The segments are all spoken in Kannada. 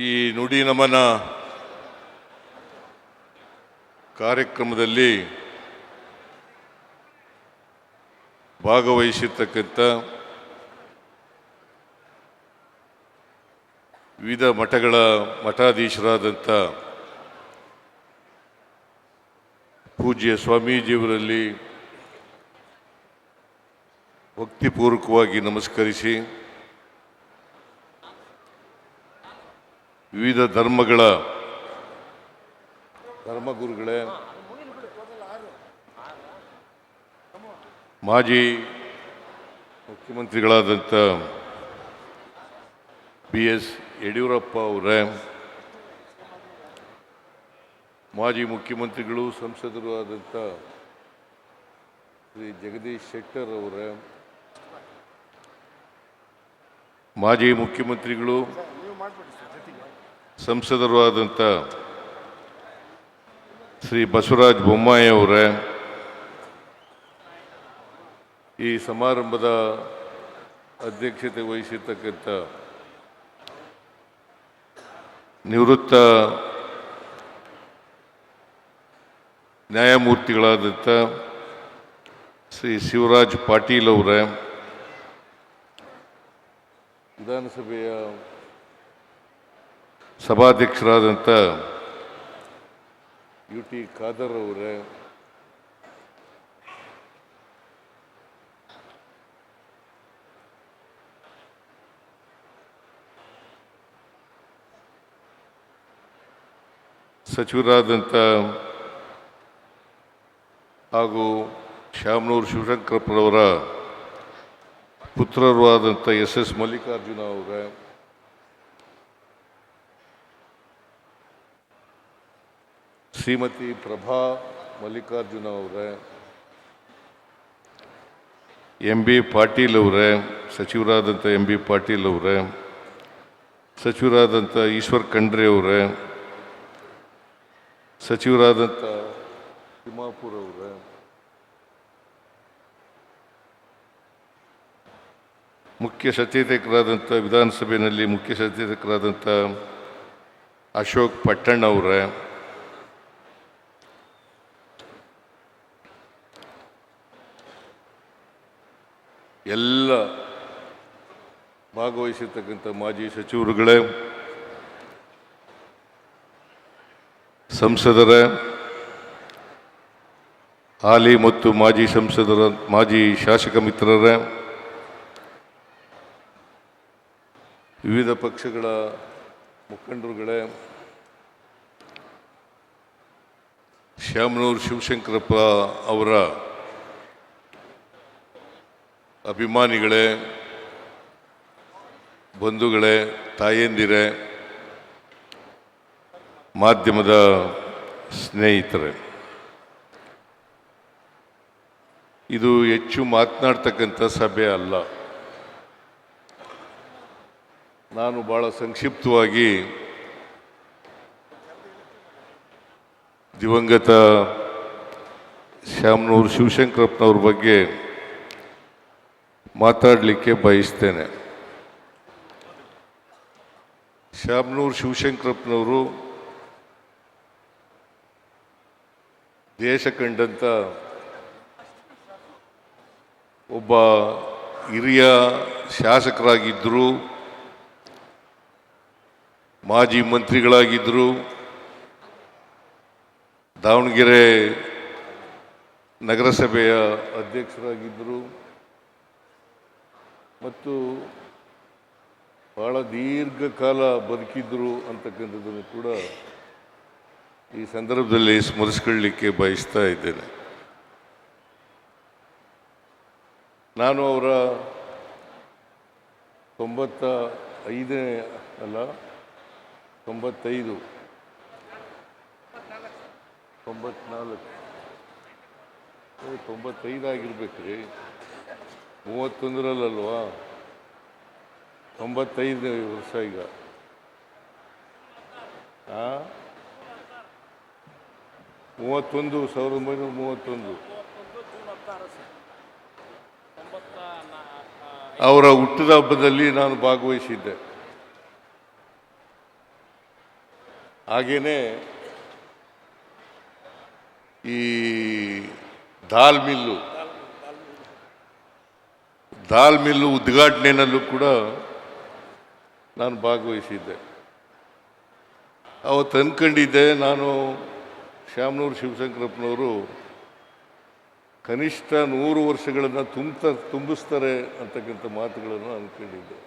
ಈ ನುಡಿ ನಮನ ಕಾರ್ಯಕ್ರಮದಲ್ಲಿ ಭಾಗವಹಿಸಿರ್ತಕ್ಕಂಥ ವಿವಿಧ ಮಠಗಳ ಮಠಾಧೀಶರಾದಂಥ ಪೂಜ್ಯ ಸ್ವಾಮೀಜಿಯವರಲ್ಲಿ ಭಕ್ತಿಪೂರ್ವಕವಾಗಿ ನಮಸ್ಕರಿಸಿ ವಿವಿಧ ಧರ್ಮಗಳ ಧರ್ಮಗುರುಗಳೇ. ಮಾಜಿ ಮುಖ್ಯಮಂತ್ರಿಗಳಾದಂಥ ಬಿ ಎಸ್ ಯಡಿಯೂರಪ್ಪ ಅವರೇ, ಮಾಜಿ ಮುಖ್ಯಮಂತ್ರಿಗಳು, ಸಂಸದರು ಆದಂಥ ಶ್ರೀ ಜಗದೀಶ್ ಶೆಟ್ಟರ್ ಅವರೇ, ಮಾಜಿ ಮುಖ್ಯಮಂತ್ರಿಗಳು ಸಂಸದರು ಆದಂಥ ಶ್ರೀ ಬಸವರಾಜ್ ಬೊಮ್ಮಾಯಿ ಅವರೇ, ಈ ಸಮಾರಂಭದ ಅಧ್ಯಕ್ಷತೆ ವಹಿಸಿರ್ತಕ್ಕಂಥ ನಿವೃತ್ತ ನ್ಯಾಯಮೂರ್ತಿಗಳಾದಂಥ ಶ್ರೀ ಶಿವರಾಜ್ ಪಾಟೀಲ್ ಅವರೇ, ವಿಧಾನಸಭೆಯ ಸಭಾಧ್ಯಕ್ಷರಾದಂಥ ಯು ಟಿ ಖಾದರ್ ಅವರೇ ಸಚಿವರಾದಂಥ ಹಾಗೂ ಶ್ಯಾಮನೂರು ಶಿವಶಂಕರಪ್ಪನವರ ಪುತ್ರರು ಆದಂಥ ಎಸ್ ಎಸ್ ಮಲ್ಲಿಕಾರ್ಜುನ ಅವರೇ ಶ್ರೀಮತಿ ಪ್ರಭಾ ಮಲ್ಲಿಕಾರ್ಜುನ ಅವರೇ, ಎಂ ಬಿ ಪಾಟೀಲ್ ಅವರೇ, ಸಚಿವರಾದಂಥ ಎಂ ಬಿ ಪಾಟೀಲ್ ಅವರೇ, ಸಚಿವರಾದಂಥ ಈಶ್ವರ್ ಖಂಡ್ರೆ ಅವರೇ, ಸಚಿವರಾದಂಥ ತಿಮ್ಮಾಪುರ ಅವರೇ, ಮುಖ್ಯ ಸಚೇತಕರಾದಂಥ ವಿಧಾನಸಭೆಯಲ್ಲಿ ಮುಖ್ಯ ಸಚೇತಕರಾದಂಥ ಅಶೋಕ್ ಪಟ್ಟಣ್ಣ ಅವರೇ ಎಲ್ಲ ಭಾಗವಹಿಸಿರ್ತಕ್ಕಂಥ ಮಾಜಿ ಸಚಿವರುಗಳೇ, ಸಂಸದರ, ಹಾಲಿ ಮತ್ತು ಮಾಜಿ ಸಂಸದರ, ಮಾಜಿ ಶಾಸಕ ಮಿತ್ರರ, ವಿವಿಧ ಪಕ್ಷಗಳ ಮುಖಂಡರುಗಳೇ, ಶ್ಯಾಮನೂರು ಶಿವಶಂಕರಪ್ಪ ಅವರ ಅಭಿಮಾನಿಗಳೇ, ಬಂಧುಗಳೇ, ತಾಯಂದಿರೇ, ಮಾಧ್ಯಮದ ಸ್ನೇಹಿತರೆ, ಇದು ಹೆಚ್ಚು ಮಾತನಾಡ್ತಕ್ಕಂಥ ಸಭೆ ಅಲ್ಲ. ನಾನು ಭಾಳ ಸಂಕ್ಷಿಪ್ತವಾಗಿ ದಿವಂಗತ ಶ್ಯಾಮನೂರು ಶಿವಶಂಕರಪ್ಪನವ್ರ ಬಗ್ಗೆ ಮಾತಾಡಲಿಕ್ಕೆ ಬಯಸ್ತೇನೆ. ಶ್ಯಾಮನೂರು ಶಿವಶಂಕರಪ್ಪನವರು ದೇಶ ಕಂಡಂಥ ಒಬ್ಬ ಹಿರಿಯ ಶಾಸಕರಾಗಿದ್ದರು ಮಾಜಿ ಮಂತ್ರಿಗಳಾಗಿದ್ದರು ದಾವಣಗೆರೆ ನಗರಸಭೆಯ ಅಧ್ಯಕ್ಷರಾಗಿದ್ದರು. ಮತ್ತು ಭಾಳ ದೀರ್ಘಕಾಲ ಬದುಕಿದ್ರು ಅಂತಕ್ಕಂಥದ್ದನ್ನು ಕೂಡ ಈ ಸಂದರ್ಭದಲ್ಲಿ ಸ್ಮರಿಸ್ಕೊಳ್ಳಿಕ್ಕೆ ಬಯಸ್ತಾ ಇದ್ದೇನೆ. ನಾನು ಅವರ ತೊಂಬತ್ತ ಐದನೇ ಅಲ್ಲ, ತೊಂಬತ್ತೈದು. ತೊಂಬತ್ನಾಲ್ಕು. ತೊಂಬತ್ತೈದು ಆಗಿರ್ಬೇಕು ಆಗಿರ್ಬೇಕ್ರಿ. ಮೂವತ್ತೊಂದರಲ್ಲಲ್ವಾ ತೊಂಬತ್ತೈದನೇ ವರ್ಷ ಈಗ. ಮೂವತ್ತೊಂದು, ಸಾವಿರದ ಒಂಬೈನೂರ ಮೂವತ್ತೊಂದು. ಅವರ ಹುಟ್ಟಿದ ಹಬ್ಬದಲ್ಲಿ ನಾನು ಭಾಗವಹಿಸಿದ್ದೆ. ಹಾಗೇನೆ ಈ ದಾಲ್ ಮಿಲ್ಲು. ದಾಲ್ ಮಿಲ್ಲು ಉದ್ಘಾಟನೆಯಲ್ಲೂ ಕೂಡ ನಾನು ಭಾಗವಹಿಸಿದ್ದೆ. ಅವತ್ತು ಅಂದ್ಕೊಂಡಿದ್ದೆ, ನಾನು ಶ್ಯಾಮನೂರು ಶಿವಶಂಕರಪ್ಪನವರು ಕನಿಷ್ಠ ನೂರು ವರ್ಷಗಳನ್ನು ತುಂಬ ತುಂಬಿಸ್ತಾರೆ ಅಂತಕ್ಕಂಥ ಮಾತುಗಳನ್ನು ಅಂದ್ಕೊಂಡಿದ್ದೆ.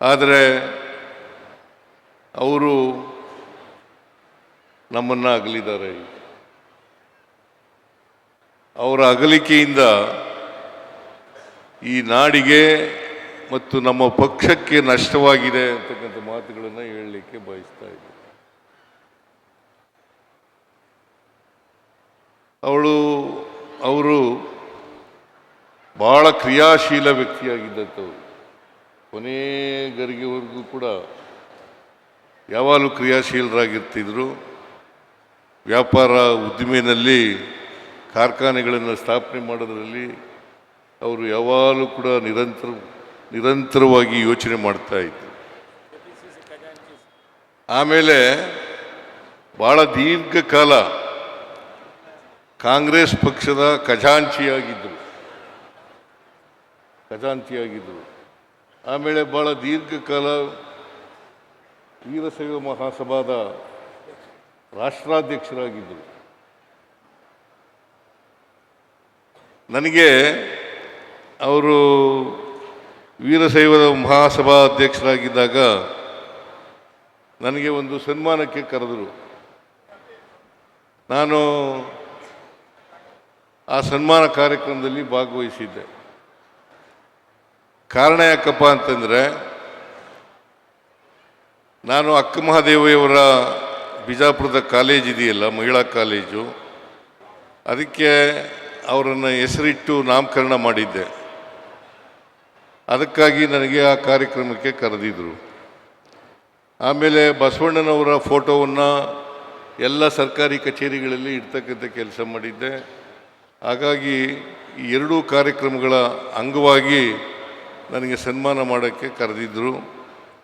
ಆದರೆ ಅವರು ನಮ್ಮನ್ನು ಅಗಲಿದ್ದಾರೆ. ಅವರ ಅಗಲಿಕೆಯಿಂದ ಈ ನಾಡಿಗೆ ಮತ್ತು ನಮ್ಮ ಪಕ್ಷಕ್ಕೆ ನಷ್ಟವಾಗಿದೆ ಅಂತಕ್ಕಂಥ ಮಾತುಗಳನ್ನು ಹೇಳಲಿಕ್ಕೆ ಬಯಸ್ತಾ ಇದ್ದೆ. ಅವಳು, ಅವರು ಬಹಳ ಕ್ರಿಯಾಶೀಲ ವ್ಯಕ್ತಿಯಾಗಿದ್ದಂಥವ್ರು ಕೊನೆ ಗರಿಗೆವರೆಗೂ ಕೂಡ ಯಾವಾಗಲೂ ಕ್ರಿಯಾಶೀಲರಾಗಿರ್ತಿದ್ರು. ವ್ಯಾಪಾರ ಉದ್ದಿಮೆಯಲ್ಲಿ ಕಾರ್ಖಾನೆಗಳನ್ನು ಸ್ಥಾಪನೆ ಮಾಡೋದರಲ್ಲಿ ಅವರು ಯಾವಾಗಲೂ ಕೂಡ ನಿರಂತರ ನಿರಂತರವಾಗಿ ಯೋಚನೆ ಮಾಡ್ತಾ ಇದ್ರು. ಆಮೇಲೆ ಭಾಳ ದೀರ್ಘಕಾಲ ಕಾಂಗ್ರೆಸ್ ಪಕ್ಷದ ಖಜಾಂಚಿಯಾಗಿದ್ದರು ಖಜಾಂಚಿಯಾಗಿದ್ದರು ಆಮೇಲೆ ಭಾಳ ದೀರ್ಘಕಾಲ ವೀರಶೈವ ಮಹಾಸಭಾದ ರಾಷ್ಟ್ರಾಧ್ಯಕ್ಷರಾಗಿದ್ದರು ನನಗೆ ಅವರು ವೀರಶೈವದ ಮಹಾಸಭಾ ಅಧ್ಯಕ್ಷರಾಗಿದ್ದಾಗ ನನಗೆ ಒಂದು ಸನ್ಮಾನಕ್ಕೆ ಕರೆದರು. ನಾನು ಆ ಸನ್ಮಾನ ಕಾರ್ಯಕ್ರಮದಲ್ಲಿ ಭಾಗವಹಿಸಿದ್ದೆ. ಕಾರಣ ಯಾಕಪ್ಪ ಅಂತಂದರೆ, ನಾನು ಅಕ್ಕ ಮಹಾದೇವಿಯವರ ಬಿಜಾಪುರದ ಕಾಲೇಜ್ ಇದೆಯಲ್ಲ, ಮಹಿಳಾ ಕಾಲೇಜು, ಅದಕ್ಕೆ ಅವರನ್ನು ಹೆಸರಿಟ್ಟು ನಾಮಕರಣ ಮಾಡಿದ್ದೆ. ಅದಕ್ಕಾಗಿ ನನಗೆ ಆ ಕಾರ್ಯಕ್ರಮಕ್ಕೆ ಕರೆದಿದ್ದರು ಆಮೇಲೆ ಬಸವಣ್ಣನವರ ಫೋಟೋವನ್ನು ಎಲ್ಲ ಸರ್ಕಾರಿ ಕಚೇರಿಗಳಲ್ಲಿ ಇಡ್ತಕ್ಕಂಥ ಕೆಲಸ ಮಾಡಿದ್ದೆ. ಹಾಗಾಗಿ ಈ ಎರಡೂ ಕಾರ್ಯಕ್ರಮಗಳ ಅಂಗವಾಗಿ ನನಗೆ ಸನ್ಮಾನ ಮಾಡೋಕ್ಕೆ ಕರೆದಿದ್ದರು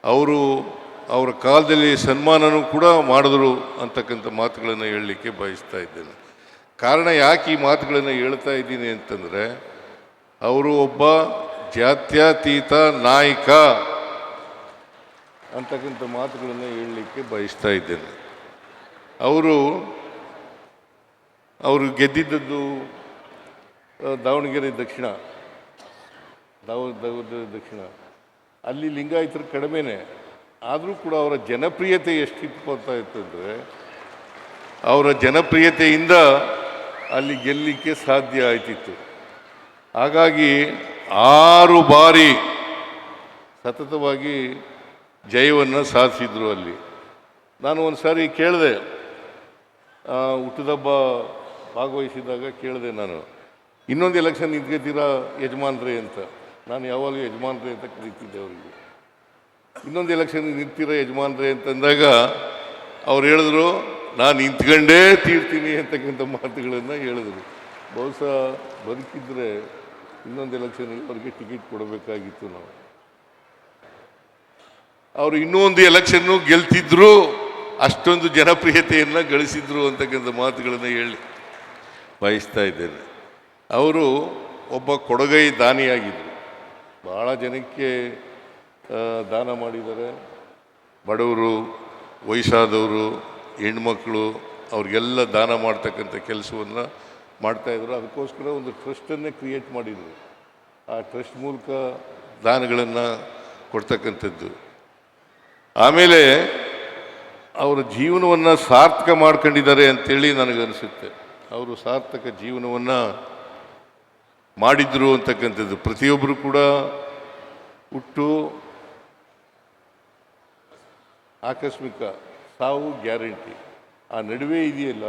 ಅವರು ಅವರ ಕಾಲದಲ್ಲಿ ಸನ್ಮಾನನೂ ಕೂಡ ಮಾಡಿದ್ರು ಅಂತಕ್ಕಂಥ ಮಾತುಗಳನ್ನು ಹೇಳಲಿಕ್ಕೆ ಬಯಸ್ತಾ ಇದ್ದೇನೆ. ಕಾರಣ ಯಾಕೆ ಈ ಮಾತುಗಳನ್ನು ಹೇಳ್ತಾ ಇದ್ದೀನಿ ಅಂತಂದರೆ, ಅವರು ಒಬ್ಬ ಜಾತ್ಯತೀತ ನಾಯಕ ಅಂತಕ್ಕಂಥ ಮಾತುಗಳನ್ನು ಹೇಳಲಿಕ್ಕೆ ಬಯಸ್ತಾ ಇದ್ದೇನೆ. ಅವರು ಅವರು ಗೆದ್ದಿದ್ದದ್ದು ದಾವಣಗೆರೆ ದಕ್ಷಿಣ. ದಾವ, ದಾವಣಗೆರೆ ದಕ್ಷಿಣ. ಅಲ್ಲಿ ಲಿಂಗಾಯತರು ಕಡಿಮೆನೆ. ಆದರೂ ಕೂಡ ಅವರ ಜನಪ್ರಿಯತೆ ಎಷ್ಟಿತ್ತು ಅಂತ ಇತ್ತಂದರೆ, ಅವರ ಜನಪ್ರಿಯತೆಯಿಂದ ಅಲ್ಲಿ ಗೆಲ್ಲಲಿಕ್ಕೆ ಸಾಧ್ಯ ಆಯ್ತಿತ್ತು. ಹಾಗಾಗಿ ಆರು ಬಾರಿ ಸತತವಾಗಿ ಜಯವನ್ನು ಸಾಧಿಸಿದ್ರು ಅಲ್ಲಿ. ನಾನು ಒಂದು ಸಾರಿ ಕೇಳಿದೆ ಹುಟ್ಟಿದಬ್ಬ ಭಾಗವಹಿಸಿದಾಗ ಕೇಳಿದೆ ನಾನು, ಇನ್ನೊಂದು ಎಲೆಕ್ಷನ್ ನಿಂತ್ಕೊತೀರಾ ಯಜಮಾನ್ರೆ ಅಂತ. ನಾನು ಯಾವಾಗಲೂ ಯಜಮಾನ್ರೆ ಅಂತ ಕರೀತಿದ್ದೆ ಅವರಿಗೆ. ಇನ್ನೊಂದು ಎಲೆಕ್ಷನ್ ನಿಂತೀರ ಯಜಮಾನ್ರೆ ಅಂತಂದಾಗ ಅವ್ರು ಹೇಳಿದ್ರು, ನಾನು ನಿಂತ್ಕೊಂಡೇ ತೀರ್ತೀನಿ ಅಂತಕ್ಕಂಥ ಮಾತುಗಳನ್ನು ಹೇಳಿದ್ರು. ಬಹುಶಃ ಬದುಕಿದ್ರೆ ಇನ್ನೊಂದು ಎಲೆಕ್ಷನಲ್ಲಿ ಅವರಿಗೆ ಟಿಕೆಟ್ ಕೊಡಬೇಕಾಗಿತ್ತು ನಾವು. ಅವರು ಇನ್ನೊಂದು ಎಲೆಕ್ಷನ್ನು ಗೆಲ್ತಿದ್ರು, ಅಷ್ಟೊಂದು ಜನಪ್ರಿಯತೆಯನ್ನು ಗಳಿಸಿದ್ರು ಅಂತಕ್ಕಂಥ ಮಾತುಗಳನ್ನು ಹೇಳಿ ಬಯಸ್ತಾ ಇದ್ದೇನೆ. ಅವರು ಒಬ್ಬ ಕೊಡಗೈ ದಾನಿಯಾಗಿದ್ದರು ಭಾಳ ಜನಕ್ಕೆ ದಾನ ಮಾಡಿದ್ದಾರೆ. ಬಡವರು, ವಯಸ್ಸಾದವರು ಹೆಣ್ಮಕ್ಳು ಅವ್ರಿಗೆಲ್ಲ ದಾನ ಮಾಡ್ತಕ್ಕಂಥ ಕೆಲಸವನ್ನು ಮಾಡ್ತಾಯಿದ್ರು ಅದಕ್ಕೋಸ್ಕರ ಒಂದು ಟ್ರಸ್ಟನ್ನೇ ಕ್ರಿಯೇಟ್ ಮಾಡಿದರು. ಆ ಟ್ರಸ್ಟ್ ಮೂಲಕ ದಾನಗಳನ್ನು ಕೊಡ್ತಕ್ಕಂಥದ್ದು. ಆಮೇಲೆ ಅವರ ಜೀವನವನ್ನು ಸಾರ್ಥಕ ಮಾಡ್ಕೊಂಡಿದ್ದಾರೆ ಅಂತೇಳಿ ಅನಿಸುತ್ತೆ. ಅವರು ಸಾರ್ಥಕ ಜೀವನವನ್ನು ಮಾಡಿದ್ರು ಅಂತಕ್ಕಂಥದ್ದು. ಪ್ರತಿಯೊಬ್ಬರು ಕೂಡ ಹುಟ್ಟು ಆಕಸ್ಮಿಕ ಸಾವು ಗ್ಯಾರಂಟಿ. ಆ ನಡುವೆ ಇದೆಯಲ್ಲ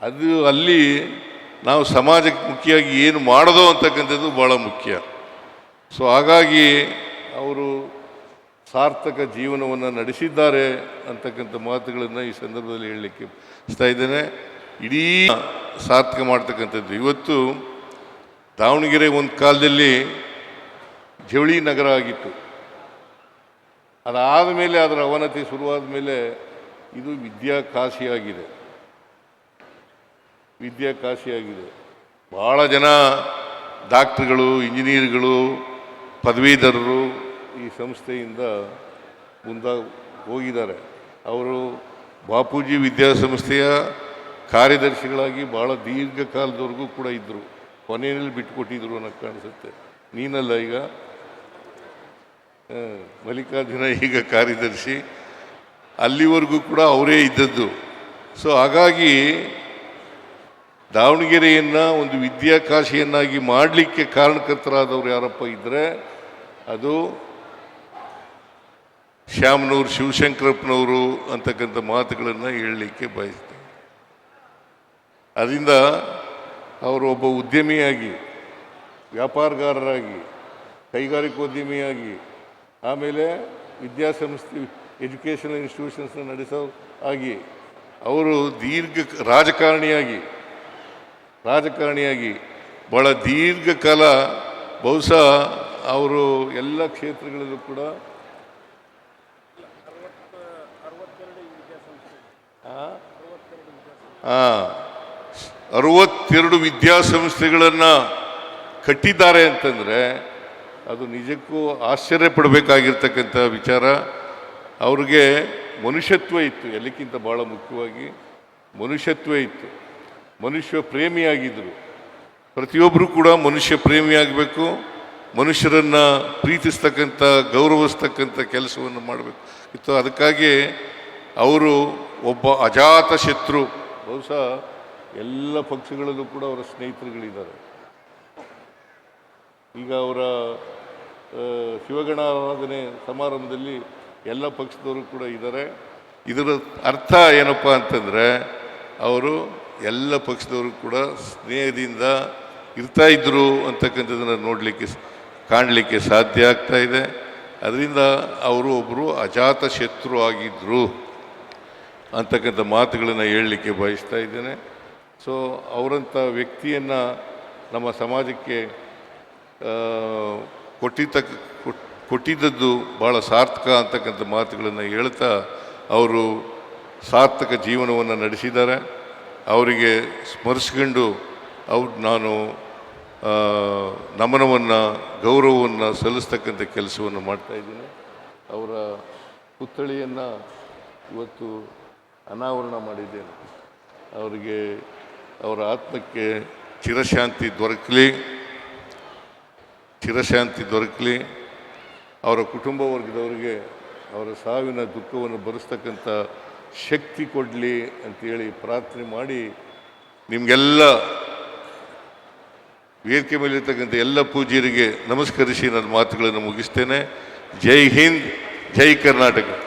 ಅದು ಅಲ್ಲಿ ನಾವು ಸಮಾಜಕ್ಕೆ ಮುಖ್ಯವಾಗಿ ಏನು ಮಾಡೋದು ಅಂತಕ್ಕಂಥದ್ದು ಭಾಳ ಮುಖ್ಯ. ಸೊ ಹಾಗಾಗಿ ಅವರು ಸಾರ್ಥಕ ಜೀವನವನ್ನು ನಡೆಸಿದ್ದಾರೆ ಅಂತಕ್ಕಂಥ ಮಾತುಗಳನ್ನು ಈ ಸಂದರ್ಭದಲ್ಲಿ ಹೇಳಲಿಕ್ಕೆ ಇಷ್ಟ ಇದ್ದೇನೆ. ಇಡೀ ಸಾರ್ಥಕ ಮಾಡ್ತಕ್ಕಂಥದ್ದು. ಇವತ್ತು ದಾವಣಗೆರೆ ಒಂದು ಕಾಲದಲ್ಲಿ ಜವಳಿ ನಗರ ಆಗಿತ್ತು. ಅದಾದ ಮೇಲೆ ಅದರ ಅವನತಿ ಶುರುವಾದ ಮೇಲೆ ಇದು ವಿದ್ಯಾಕಾಶಿಯಾಗಿದೆ. ವಿದ್ಯಾಕಾಶಿಯಾಗಿದೆ ಭಾಳ ಜನ ಡಾಕ್ಟ್ರುಗಳು, ಇಂಜಿನಿಯರ್ಗಳು, ಪದವೀಧರರು ಈ ಸಂಸ್ಥೆಯಿಂದ ಮುಂದಾಗಿ ಹೋಗಿದ್ದಾರೆ. ಅವರು ಬಾಪೂಜಿ ವಿದ್ಯಾಸಂಸ್ಥೆಯ ಕಾರ್ಯದರ್ಶಿಗಳಾಗಿ ಭಾಳ ದೀರ್ಘಕಾಲದವರೆಗೂ ಕೂಡ ಇದ್ದರು ಕೊನೆಯಲ್ಲಿ ಬಿಟ್ಟುಕೊಟ್ಟಿದ್ರು ಅನ್ನೋಕ್ಕೆ ಕಾಣಿಸುತ್ತೆ. ನೀನಲ್ಲ ಈಗ? ಮಲ್ಲಿಕಾರ್ಜುನ ಈಗ ಕಾರ್ಯದರ್ಶಿ. ಅಲ್ಲಿವರೆಗೂ ಕೂಡ ಅವರೇ ಇದ್ದದ್ದು. ಸೊ ಹಾಗಾಗಿ ದಾವಣಗೆರೆಯನ್ನು ಒಂದು ವಿದ್ಯಾಕಾಶಿಯನ್ನಾಗಿ ಮಾಡಲಿಕ್ಕೆ ಕಾರಣಕರ್ತರಾದವರು ಯಾರಪ್ಪ ಇದ್ದರೆ ಅದು ಶ್ಯಾಮನೂರು ಶಿವಶಂಕರಪ್ಪನವರು ಅಂತಕ್ಕಂಥ ಮಾತುಗಳನ್ನು ಹೇಳಲಿಕ್ಕೆ ಬಯಸ್ತೇನೆ. ಅದರಿಂದ ಅವರು ಒಬ್ಬ ಉದ್ಯಮಿಯಾಗಿ, ವ್ಯಾಪಾರಗಾರರಾಗಿ, ಕೈಗಾರಿಕೋದ್ಯಮಿಯಾಗಿ, ಆಮೇಲೆ ವಿದ್ಯಾಸಂಸ್ಥೆ, ಎಜುಕೇಷನಲ್ ಇನ್ಸ್ಟಿಟ್ಯೂಷನ್ಸ್ನ ನಡೆಸೋ ಆಗಿ ಅವರು ದೀರ್ಘ ರಾಜಕಾರಣಿಯಾಗಿ ರಾಜಕಾರಣಿಯಾಗಿ ಭಾಳ ದೀರ್ಘಕಾಲ ಬಹುಶಃ ಅವರು ಎಲ್ಲ ಕ್ಷೇತ್ರಗಳಲ್ಲೂ ಕೂಡ ಅರವತ್ತೆರಡು ವಿದ್ಯಾಸಂಸ್ಥೆಗಳನ್ನು ಕಟ್ಟಿದ್ದಾರೆ ಅಂತಂದರೆ ಅದು ನಿಜಕ್ಕೂ ಆಶ್ಚರ್ಯ ಪಡಬೇಕಾಗಿರ್ತಕ್ಕಂಥ ವಿಚಾರ. ಅವ್ರಿಗೆ ಮನುಷ್ಯತ್ವ ಇತ್ತು, ಎಲ್ಲಕ್ಕಿಂತ ಭಾಳ ಮುಖ್ಯವಾಗಿ ಮನುಷ್ಯತ್ವ ಇತ್ತು. ಮನುಷ್ಯ ಪ್ರೇಮಿಯಾಗಿದ್ದರು ಪ್ರತಿಯೊಬ್ಬರು ಕೂಡ ಮನುಷ್ಯ ಪ್ರೇಮಿಯಾಗಬೇಕು. ಮನುಷ್ಯರನ್ನು ಪ್ರೀತಿಸ್ತಕ್ಕಂಥ, ಗೌರವಿಸ್ತಕ್ಕಂಥ ಕೆಲಸವನ್ನು ಮಾಡಬೇಕು. ಇತ್ತು ಅದಕ್ಕಾಗಿ ಅವರು ಒಬ್ಬ ಅಜಾತ ಶತ್ರು. ಬಹುಶಃ ಎಲ್ಲ ಪಕ್ಷಗಳಲ್ಲೂ ಕೂಡ ಅವರ ಸ್ನೇಹಿತರುಗಳಿದ್ದಾರೆ. ಈಗ ಅವರ ಶಿವಗಣಾರಾಧನೆ ಸಮಾರಂಭದಲ್ಲಿ ಎಲ್ಲ ಪಕ್ಷದವರು ಕೂಡ ಇದ್ದಾರೆ. ಇದರ ಅರ್ಥ ಏನಪ್ಪ ಅಂತಂದರೆ, ಅವರು ಎಲ್ಲ ಪಕ್ಷದವರು ಕೂಡ ಸ್ನೇಹದಿಂದ ಇರ್ತಾ ಇದ್ದರು ಅಂತಕ್ಕಂಥದ್ದನ್ನು ನೋಡಲಿಕ್ಕೆ ಕಾಣಲಿಕ್ಕೆ ಸಾಧ್ಯ ಆಗ್ತಾ ಇದೆ. ಅದರಿಂದ ಅವರು ಒಬ್ಬರು ಅಜಾತ ಶತ್ರು ಆಗಿದ್ದರು ಅಂತಕ್ಕಂಥ ಮಾತುಗಳನ್ನು ಹೇಳಲಿಕ್ಕೆ ಬಯಸ್ತಾ ಇದ್ದೇನೆ. ಸೊ ಅವರಂಥ ವ್ಯಕ್ತಿಯನ್ನು ನಮ್ಮ ಸಮಾಜಕ್ಕೆ ಕೊಟ್ಟಿದ್ದ ಕೊಟ್ಟಿದ್ದದ್ದು ಭಾಳ ಸಾರ್ಥಕ ಅಂತಕ್ಕಂಥ ಮಾತುಗಳನ್ನು ಹೇಳ್ತಾ ಅವರು ಸಾರ್ಥಕ ಜೀವನವನ್ನು ನಡೆಸಿದ್ದಾರೆ. ಅವರಿಗೆ ಸ್ಮರಿಸ್ಕೊಂಡು ಅವ್ರು ನಾನು ನಮನವನ್ನು, ಗೌರವವನ್ನು ಸಲ್ಲಿಸ್ತಕ್ಕಂಥ ಕೆಲಸವನ್ನು ಮಾಡ್ತಾಯಿದ್ದೀನಿ ಅವರ ಪುತ್ಥಳಿಯನ್ನು ಇವತ್ತು ಅನಾವರಣ ಮಾಡಿದ್ದೇನೆ. ಅವರಿಗೆ ಅವರ ಆತ್ಮಕ್ಕೆ ಚಿರಶಾಂತಿ ದೊರಕಲಿ ಚಿರಶಾಂತಿ ದೊರಕಲಿ, ಅವರ ಕುಟುಂಬ ವರ್ಗದವರಿಗೆ ಅವರ ಸಾವಿನ ದುಃಖವನ್ನು ಭರಿಸ್ತಕ್ಕಂಥ ಶಕ್ತಿ ಕೊಡಲಿ ಅಂತೇಳಿ ಪ್ರಾರ್ಥನೆ ಮಾಡಿ ನಿಮಗೆಲ್ಲ ವೇದಿಕೆ ಮೇಲಿರ್ತಕ್ಕಂಥ ಎಲ್ಲ ಪೂಜ್ಯರಿಗೆ ನಮಸ್ಕರಿಸಿ ನನ್ನ ಮಾತುಗಳನ್ನು ಮುಗಿಸ್ತೇನೆ. ಜೈ ಹಿಂದ್, ಜೈ ಕರ್ನಾಟಕ.